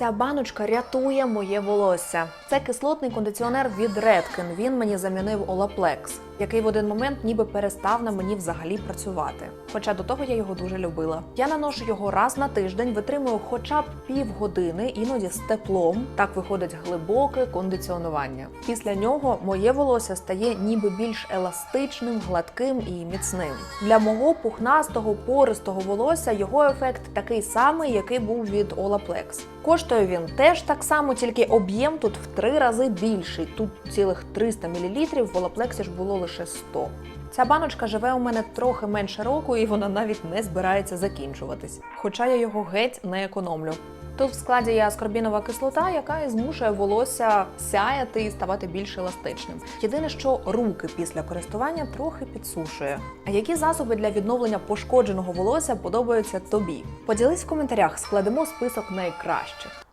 Ця баночка рятує моє волосся. Це кислотний кондиціонер від Redken. Він мені замінив Olaplex, який в один момент ніби перестав на мені взагалі працювати. Хоча до того я його дуже любила. Я наношу його раз на тиждень, витримую хоча б півгодини, іноді з теплом. Так виходить глибоке кондиціонування. Після нього моє волосся стає ніби більш еластичним, гладким і міцним. Для мого пухнастого пористого волосся його ефект такий самий, який був від Olaplex. Коштує він теж так само, тільки об'єм тут в три рази більший. Тут цілих 300 мл, в Олаплексі ж було лише 100. Ця баночка живе у мене трохи менше року, і вона навіть не збирається закінчуватись. Хоча я його геть не економлю. Тут в складі є аскорбінова кислота, яка і змушує волосся сяяти і ставати більш еластичним. Єдине, що руки після користування трохи підсушує. А які засоби для відновлення пошкодженого волосся подобаються тобі? Поділись в коментарях, складемо список найкращих.